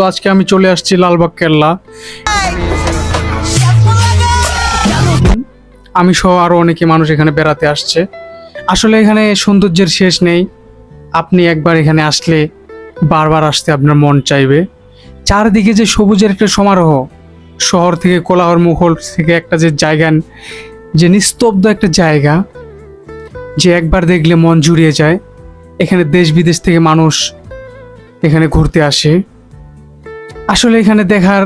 তো আজকে আমি চলে আসছি লালবাগ কেল্লা। আমি সহ আরও অনেকে মানুষ এখানে বেড়াতে আসছে। আসলে এখানে সৌন্দর্যের শেষ নেই। আপনি একবার এখানে আসলে বারবার আসতে আপনার মন চাইবে। চারদিকে যে সবুজের একটা সমারোহ, শহর থেকে কোলাহর মুখল থেকে একটা যে জায়গা, যে নিস্তব্ধ একটা জায়গা, যে একবার দেখলে মন জুড়িয়ে যায়। এখানে দেশ বিদেশ থেকে মানুষ এখানে ঘুরতে আসে। আসলে এখানে দেখার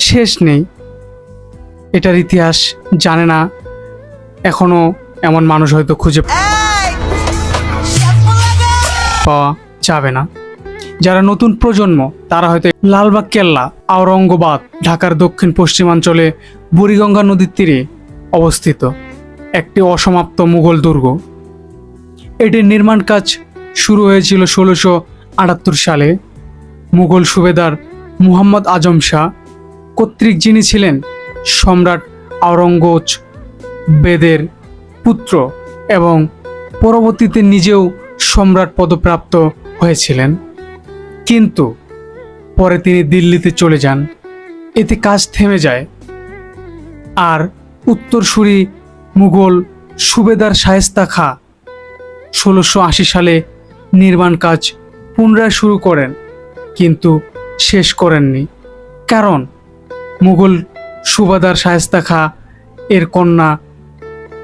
শেষ নেই। এটার ইতিহাস জানে না। এখনও এমন মানুষ হয়তো খুঁজে পাওয়া যাবে না। যারা নতুন প্রজন্ম তারা হয়তো লালবাগ কেল্লা আওরঙ্গবাদ ঢাকার দক্ষিণ পশ্চিমাঞ্চলে বুড়িগঙ্গা নদীর তীরে অবস্থিত একটি অসমাপ্ত মুঘল দুর্গ। এটির নির্মাণ কাজ শুরু হয়েছিল ষোলোশো আটাত্তর সালে। মুঘল সুবেদার মুহাম্মদ আজম শাহ কর্তৃক যিনি ছিলেন সম্রাট আওরঙ্গজ বেদের পুত্র এবং পরবর্তীতে নিজেও সম্রাট পদপ্রাপ্ত হয়েছিলেন। কিন্তু পরে তিনি দিল্লিতে চলে যান। এতে কাজ থেমে যায়। আর উত্তরসূরি মুঘল সুবেদার শায়েস্তা খা ষোলোশো আশি সালে নির্মাণ কাজ পুনরায় শুরু করেন। কিন্তু শেষ করেননি। কারণ মুঘল সুবাদার শায়েস্তা খা, এর কন্যা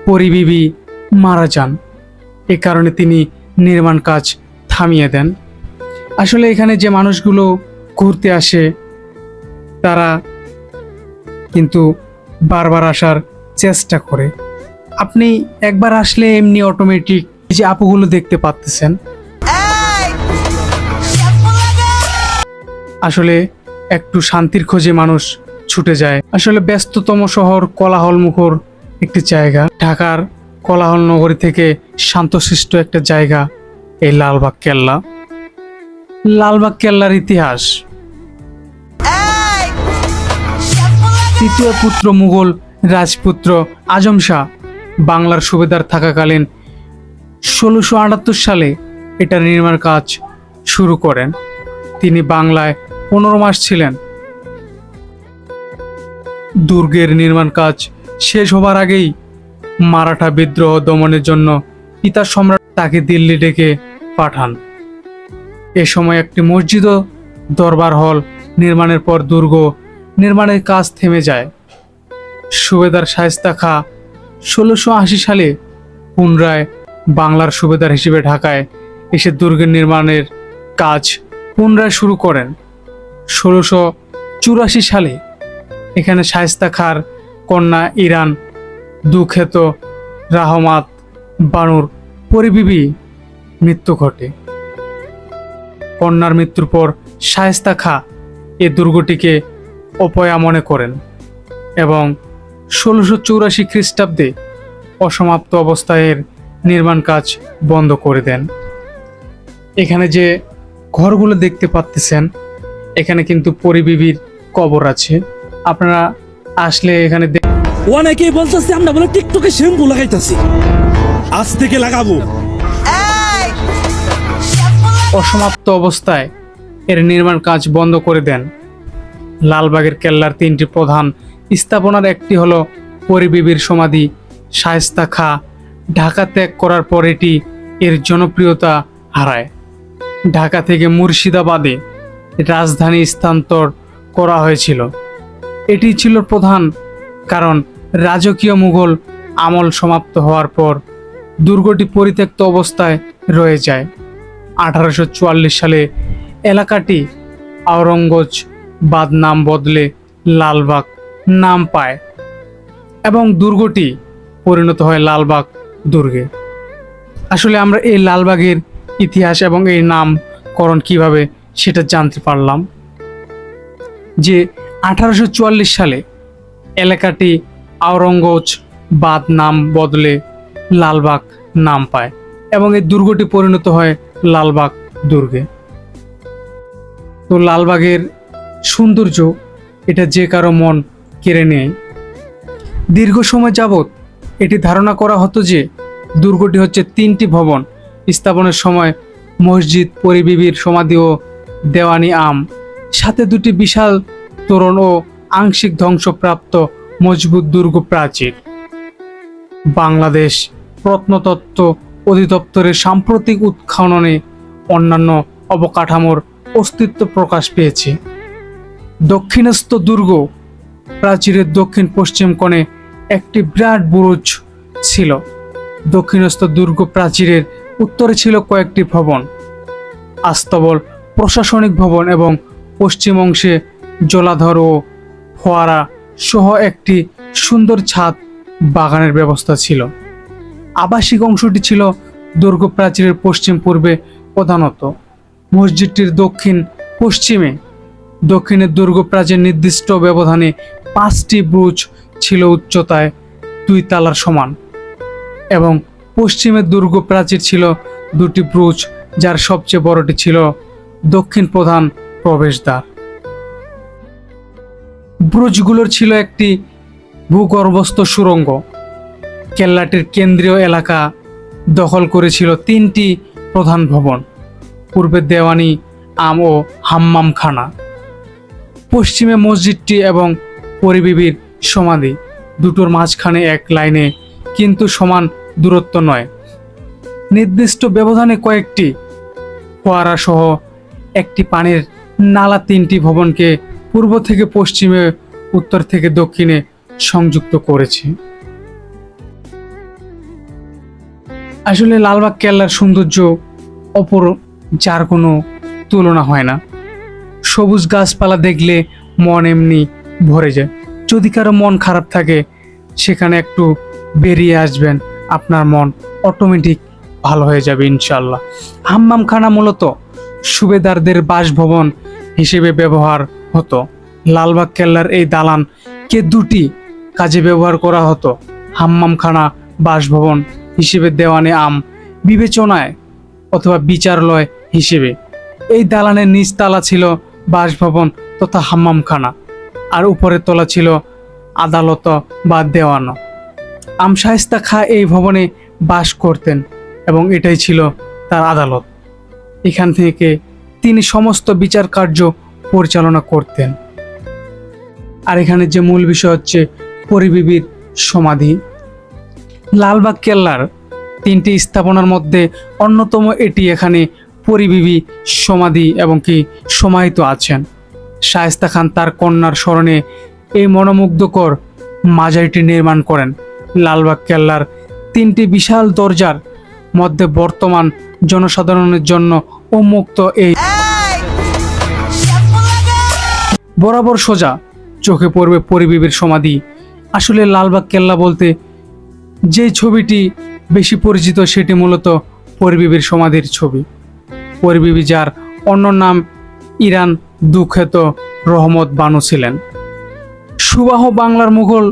পরিবিবি মারা যান। এ কারণে তিনি নির্মাণ কাজ থামিয়ে দেন। আসলে এখানে যে মানুষগুলো ঘুরতে আসে, তারা কিন্তু বারবার আসার চেষ্টা করে। আপনি একবার আসলে এমনি অটোমেটিক যে আপুগুলো দেখতে পাচ্তেছেন আসলে একটু শান্তির খোঁজে মানুষ ছুটে যায়। আসলে ব্যস্ততম শহর কোলাহল মুখর একটি জায়গা। ঢাকার কোলাহল নগরী থেকে শান্তশিষ্ট একটা জায়গা, এই লালবাগ কেল্লা। লালবাগ কেল্লার ইতিহাস। তৃতীয় পুত্র মুঘল, রাজপুত্র আজম শাহ, বাংলার সুবেদার থাকাকালীন ষোলোশো আটাত্তর সালে এটার নির্মাণ কাজ শুরু করেন। তিনি বাংলায় পনেরো মাস ছিলেন। দুর্গের নির্মাণ কাজ শেষ হবার আগেই মারাঠা বিদ্রোহ দমনের জন্য পিতা সম্রাট তাকে দিল্লি ডেকে পাঠান। এ সময় একটি মসজিদ ও দরবার হল নির্মাণের পর দুর্গ নির্মাণের কাজ থেমে যায়। সুবেদার শায়েস্তা খা ষোলোশো আশি সালে পুনরায় বাংলার সুবেদার হিসেবে ঢাকায় এসে দুর্গের নির্মাণের কাজ পুনরায় শুরু করেন। ষোলোশো চুরাশি সালে এখানে শায়েস্তা খার কন্যা ইরান দুঃখেত রাহমাত বানুর পরিবিবি মৃত্যু ঘটে। কন্যার মৃত্যুর পর শায়েস্তা খা এ দুর্গটিকে অপয়া মনে করেন এবং ষোলোশো চৌরাশি খ্রিস্টাব্দে অসমাপ্ত অবস্থায় এর নির্মাণ কাজ বন্ধ করে দেন। এখানে যে ঘরগুলো দেখতে পাচ্তেছেন এখানে কিন্তু পরিবিবির কবর আছে। আপনারা আসলে এখানে অনেকেই বলতেছে আমরা বলে টিকটকে শ্যাম্পু লাগাইতেছি। আজ থেকে লাগাবো। অসমাপ্ত অবস্থায় এর নির্মাণ কাজ বন্ধ করে দেন। লালবাগের কেল্লার তিনটি প্রধান স্থাপনার একটি হলো পরিবিবির সমাধি শায়েস্তা খা। ঢাকা ত্যাগ করার পর এটি এর জনপ্রিয়তা হারায়। ঢাকা থেকে মুর্শিদাবাদে রাজধানী স্থানান্তর করা হয়েছিল। এটি ছিল প্রধান কারণ রাজকীয় মুঘল আমল সমাপ্ত হওয়ার পর দুর্গটি পরিত্যক্ত অবস্থায় রয়ে যায়। আঠারোশো চুয়াল্লিশ সালে এলাকাটি আওরঙ্গজ বাদ নাম বদলে লালবাগ নাম পায় এবং দুর্গটি পরিণত হয় লালবাগ দুর্গে। আসলে আমরা এই লালবাগের ইতিহাস এবং এই নামকরণ কীভাবে সেটা জানতে পারলাম যে আঠারোশো চুয়াল্লিশ সালে এলাকাটি আওরঙ্গজ বাদ নাম বদলে লালবাগ নাম পায় এবং এই দুর্গটি পরিণত হয় লালবাগ দুর্গে। তো লালবাগের সৌন্দর্য এটা যে কারও মন কেড়ে নেয়। দীর্ঘ সময় যাবৎ এটি ধারণা করা হতো যে দুর্গটি হচ্ছে তিনটি ভবন স্থাপনের সময় মসজিদ, পরিবিবির, সমাধি ও দেওয়ানি আম। সাথে দুটি বিশাল তোরণ ও আংশিক ধ্বংসপ্রাপ্ত মজবুত দুর্গ প্রাচীর। বাংলাদেশ প্রত্নতত্ত্ব অধিদপ্তরের সাম্প্রতিক উৎখননে অন্যান্য অবকাঠামোর অস্তিত্ব প্রকাশ পেয়েছে। দক্ষিণস্থ দুর্গ প্রাচীরের দক্ষিণ পশ্চিম কোণে একটি বিরাট বুরুজ ছিল। দক্ষিণস্থ দুর্গ প্রাচীরের উত্তরে ছিল কয়েকটি ভবন। আস্তবল প্রশাসনিক ভবন এবং পশ্চিম অংশে জলাধর ও ফোয়ারা সহ একটি সুন্দর ছাদ বাগানের ব্যবস্থা ছিল। আবাসিক অংশটি ছিল দুর্গ প্রাচীরের পশ্চিম পূর্বে প্রধানত। মসজিদটির দক্ষিণ পশ্চিমে দক্ষিণের দুর্গ প্রাচীর নির্দিষ্ট ব্যবধানে পাঁচটি ব্রুজ ছিল উচ্চতায় দুই তালার সমান এবং পশ্চিমের দুর্গ প্রাচীর ছিল দুটি ব্রুজ যার সবচেয়ে বড়টি ছিল দক্ষিণ প্রধান প্রবেশদ্বার। ব্রুজগুলোর ছিল একটি ভূগর্ভস্থ সুড়ঙ্গ কেল্লাটির কেন্দ্রীয় এলাকা দখল করেছিল তিনটি প্রধান ভবন, পূর্বে দেওয়ানি, আম ও হাম্মামখানা। পশ্চিমে মসজিদটি এবং পরিবিবির সমাধি, দুটোর মাঝখানে এক লাইনে কিন্তু সমান দূরত্ব নয়। নির্দিষ্ট ব্যবধানে কয়েকটি ফোয়ারা সহ একটি পানির নালা তিনটি ভবনকে পূর্ব থেকে পশ্চিমে, উত্তর থেকে দক্ষিণে সংযুক্ত করেছে। আসলে লালবাগ কেল্লার সৌন্দর্য অপর, যার কোনো তুলনা হয় না। সবুজ গাছপালা দেখলে মন এমনি ভরে যায়। যদি কারও মন খারাপ থাকে, সেখানে একটু বেরিয়ে আসবেন। আপনার মন অটোমেটিক ভালো হয়ে যাবে ইনশাল্লাহ হাম্মামখানা মূলত সুবেদারদের বাসভবন হিসেবে ব্যবহার হতো। লালবাগ কেল্লার এই দালান কে দুটি কাজে ব্যবহার করা হতো। হাম্মামখানা বাসভবন হিসেবে দেওয়ানে আম বিবেচনায় অথবা বিচারালয় হিসেবে। এই দালানের নিচতলা ছিল বাসভবন তথা হাম্মামখানা, আর উপরের তলা ছিল আদালত বা দেওয়ানো। আম শায়েস্তা খা এই ভবনে বাস করতেন এবং এটাই ছিল তার আদালত। এখান থেকে তিনি সমস্ত বিচার কার্য পরিচালনা করতেন। আর এখানে যে মূল বিষয় হচ্ছে পরিবিবির সমাধি। লালবাগ কেল্লার তিনটি স্থাপনার মধ্যে অন্যতম এটি এখানে পরিবিবি সমাধি এবং কি সমাহিত আছেন। শায়েস্তা খান তার কন্যার স্মরণে এই মনোমুগ্ধকর মাজারিটি নির্মাণ করেন। লালবাগ কেল্লার তিনটি বিশাল দরজার মধ্যে বর্তমান জনসাধারণের জন্য উন্মুক্ত এই বরাবর সোজা চোখে পড়বে পরিবিবির সমাধি। আসলে লালবাগ কেল্লা বলতে যে ছবিটি বেশি পরিচিত সেটি মূলত পরিবিবির সমাধির ছবি। পরিবিবি যার অন্য নাম ইরান দুঃখ্যাত রহমত বানু ছিলেন। সুবাহ বাংলার মুঘল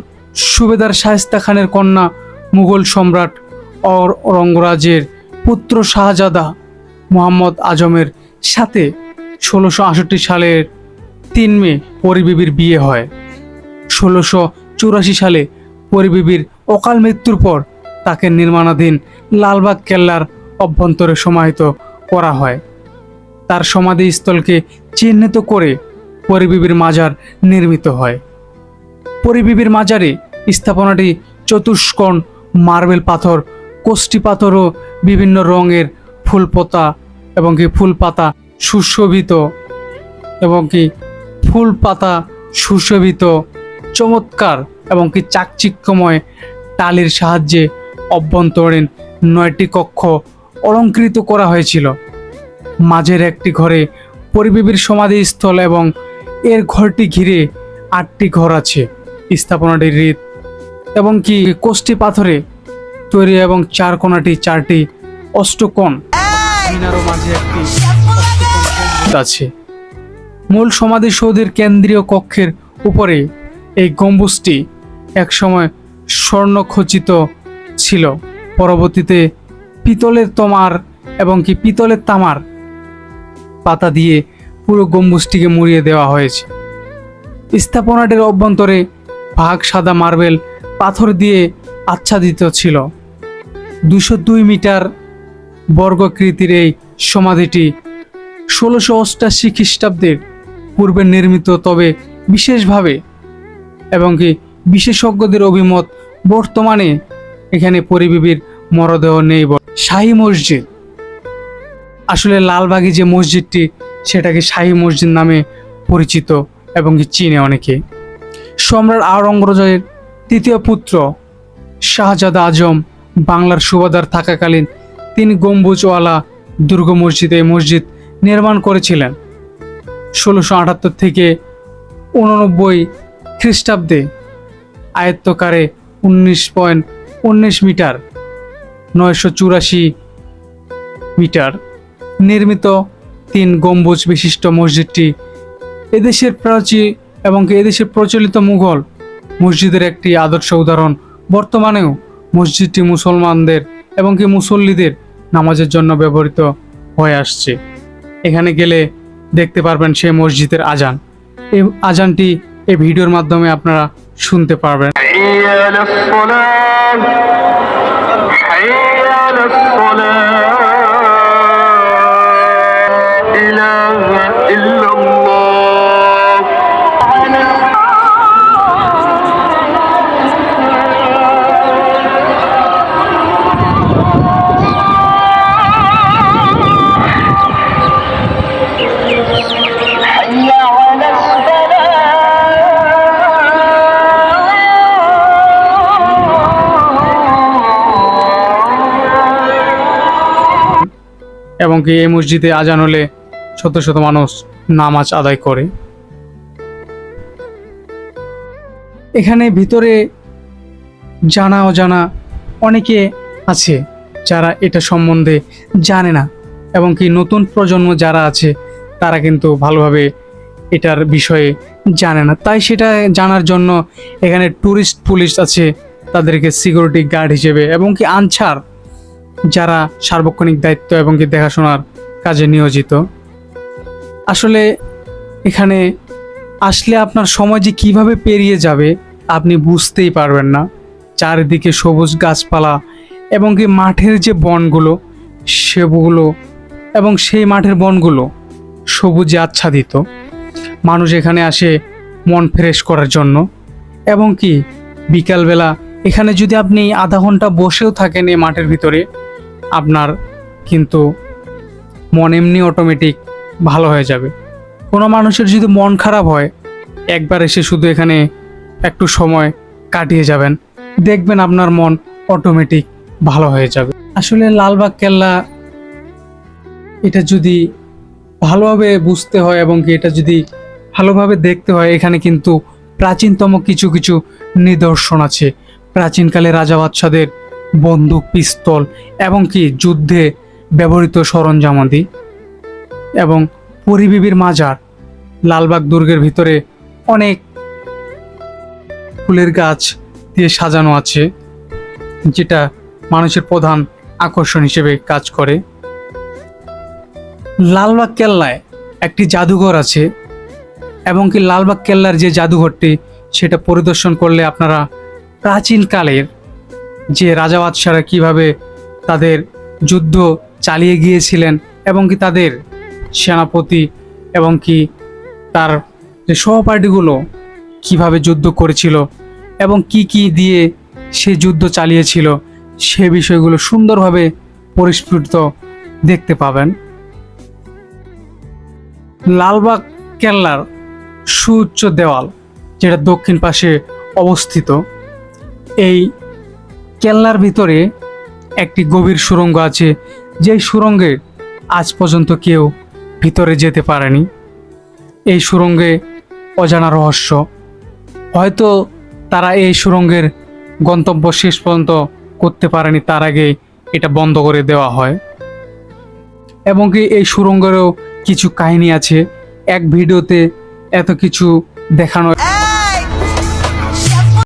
সুবেদার শায়েস্তা খানের কন্যা মুঘল সম্রাট অরঙ্গরাজের পুত্র শাহজাদা মোহাম্মদ আজমের সাথে ষোলোশো আষট্টি সালের তিন মে পরিবিবির বিয়ে হয়। ষোলোশো চুরাশি সালে পরিবিবির অকাল মৃত্যুর পর তাকে নির্মাণাধীন লালবাগ কেল্লার অভ্যন্তরে সমাহিত করা হয়। তার সমাধিস্থলকে চিহ্নিত করে পরিবিবির মাজার নির্মিত হয়। পরিবিবির মাজারে স্থাপনাটি চতুষ্কোণ, মার্বেল পাথর কোষ্টি পাথর ও বিভিন্ন রঙের ফুল পোতা এবং কি ফুল পাতা সুশোভিত এবং কি ফুল পাতা সুশোভিত, চমৎকার এবং কি চাকচিক্যময় টালির সাহায্যে অভ্যন্তরীণ নয়টি কক্ষ অলঙ্কৃত করা হয়েছিল। মাঝের একটি ঘরে পরিবেবীর সমাধিস্থল এবং এর ঘরটি ঘিরে আটটি ঘর আছে। স্থাপনাটির রীত এবং কি কোষ্টি পাথরে তৈরি এবং চার কোণাটি চারটি অষ্টকোণ। মিনারও মাঝে একটি আছে। মূল সমাধিসৌধের কেন্দ্রীয় কক্ষের উপরে এই গম্বুজটি একসময় স্বর্ণখচিত ছিল। পরবর্তীতে পিতলের তমার এবং কি পিতলের তামার পাতা দিয়ে পুরো গম্বুজটিকে মুড়িয়ে দেওয়া হয়েছে। স্থাপনাটির অভ্যন্তরে ভাগ সাদা মার্বেল পাথর দিয়ে আচ্ছাদিত ছিল। দুশো দুই মিটার বর্গকৃতির এই সমাধিটি ষোলোশো অষ্টাশি খ্রিস্টাব্দের পূর্বে নির্মিত, তবে বিশেষভাবে এবং কি বিশেষজ্ঞদের অভিমত বর্তমানে এখানে পরিবিবির মরদেহ নেই। শাহী মসজিদ আসলে লালবাগি যে মসজিদটি, সেটাকে শাহী মসজিদ নামে পরিচিত এবং কি চিনে অনেকে সম্রাট আওরঙ্গজের তৃতীয় পুত্র শাহজাদা আজম বাংলার সুবাদার থাকাকালীন তিনি গম্বুজওয়ালা দুর্গ মসজিদে এই মসজিদ নির্মাণ করেছিলেন। ষোলোশো আটাত্তর থেকে উননব্বই খ্রিস্টাব্দে আয়ত্তকারে উনিশ পয়েন্ট উনিশ মিটার, নয়শো চুরাশি মিটার নির্মিত তিন গম্বুজ বিশিষ্ট মসজিদটি এদেশের প্রাচীন এবং এদেশের প্রচলিত মুঘল মসজিদের একটি আদর্শ উদাহরণ। বর্তমানেও মসজিদটি মুসলমানদের এবং কি মুসল্লিদের নামাজের জন্য ব্যবহৃত হয়ে আসছে এখানে গেলে দেখতে পারবেন সেই মসজিদের আজান এই আজানটি এই ভিডিওর মাধ্যমে আপনারা শুনতে পারবেন حي على الصلاة এবং কি এই মসজিদে আজান হলে শত শত মানুষ নামাজ আদায় করে। এখানে ভিতরে জানা অজানা অনেকে আছে যারা এটা সম্বন্ধে জানে না এবং কি নতুন প্রজন্ম যারা আছে, তারা কিন্তু ভালোভাবে এটার বিষয়ে জানে না। তাই সেটা জানার জন্য এখানে ট্যুরিস্ট পুলিশ আছে, তাদেরকে সিকিউরিটি গার্ড হিসেবে এবং কি আনছাড় যারা সার্বক্ষণিক দায়িত্ব এবং কি দেখাশোনার কাজে নিয়োজিত। আসলে এখানে আসলে আপনার সময় যে কীভাবে পেরিয়ে যাবে আপনি বুঝতেই পারবেন না। চারিদিকে সবুজ গাছপালা এবং কি মাঠের যে বনগুলো, সেগুলো এবং সেই মাঠের বনগুলো সবুজে আচ্ছাদিত। মানুষ এখানে আসে মন ফ্রেশ করার জন্য এবং কি বিকালবেলা এখানে যদি আপনি আধা ঘণ্টা বসেও থাকেন এই মাঠের ভিতরে আপনার কিন্তু মন এমনি অটোমেটিক ভালো হয়ে যাবে। কোনো মানুষের যদি মন খারাপ হয়, একবার এসে শুধু এখানে একটু সময় কাটিয়ে যাবেন। দেখবেন আপনার মন অটোমেটিক ভালো হয়ে যাবে। আসলে লালবাগ কেল্লা এটা যদি ভালোভাবে বুঝতে হয় এবং কি এটা যদি ভালোভাবে দেখতে হয়, এখানে কিন্তু প্রাচীনতম কিছু কিছু নিদর্শন আছে। প্রাচীনকালে রাজা বাদশাদের বন্দুক, পিস্তল এবং কি যুদ্ধে ব্যবহৃত সরঞ্জামাদি এবং পরিবিবির মাজার, লালবাগ দুর্গের ভিতরে অনেক ফুলের গাছ দিয়ে সাজানো আছে, যেটা মানুষের প্রধান আকর্ষণ হিসেবে কাজ করে। লালবাগ কেল্লায় একটি জাদুঘর আছে এবং কি লালবাগ কেল্লার যে জাদুঘরটি, সেটা পরিদর্শন করলে আপনারা প্রাচীনকালের যে রাজা বাদশারা কীভাবে তাদের যুদ্ধ চালিয়ে গিয়েছিলেন এবং কি তাদের সেনাপতি এবং কি তার যে সহপাঠীগুলো কীভাবে যুদ্ধ করেছিল এবং কি কি দিয়ে সে যুদ্ধ চালিয়েছিল, সে বিষয়গুলো সুন্দরভাবে পরিস্ফুটিত দেখতে পাবেন। লালবাগ কেল্লার সুউচ্চ দেওয়াল, যেটা দক্ষিণ পাশে অবস্থিত, এই কেল্লার ভিতরে একটি গভীর সুরঙ্গ আছে, যেই সুরঙ্গে আজ পর্যন্ত কেউ ভিতরে যেতে পারেনি। এই সুরঙ্গে অজানা রহস্য। হয়তো তারা এই সুরঙ্গের গন্তব্য শেষ পর্যন্ত করতে পারেনি, তার আগে এটা বন্ধ করে দেওয়া হয়। এবং কি এই সুরঙ্গেরও কিছু কাহিনী আছে। এক ভিডিওতে এত কিছু দেখানো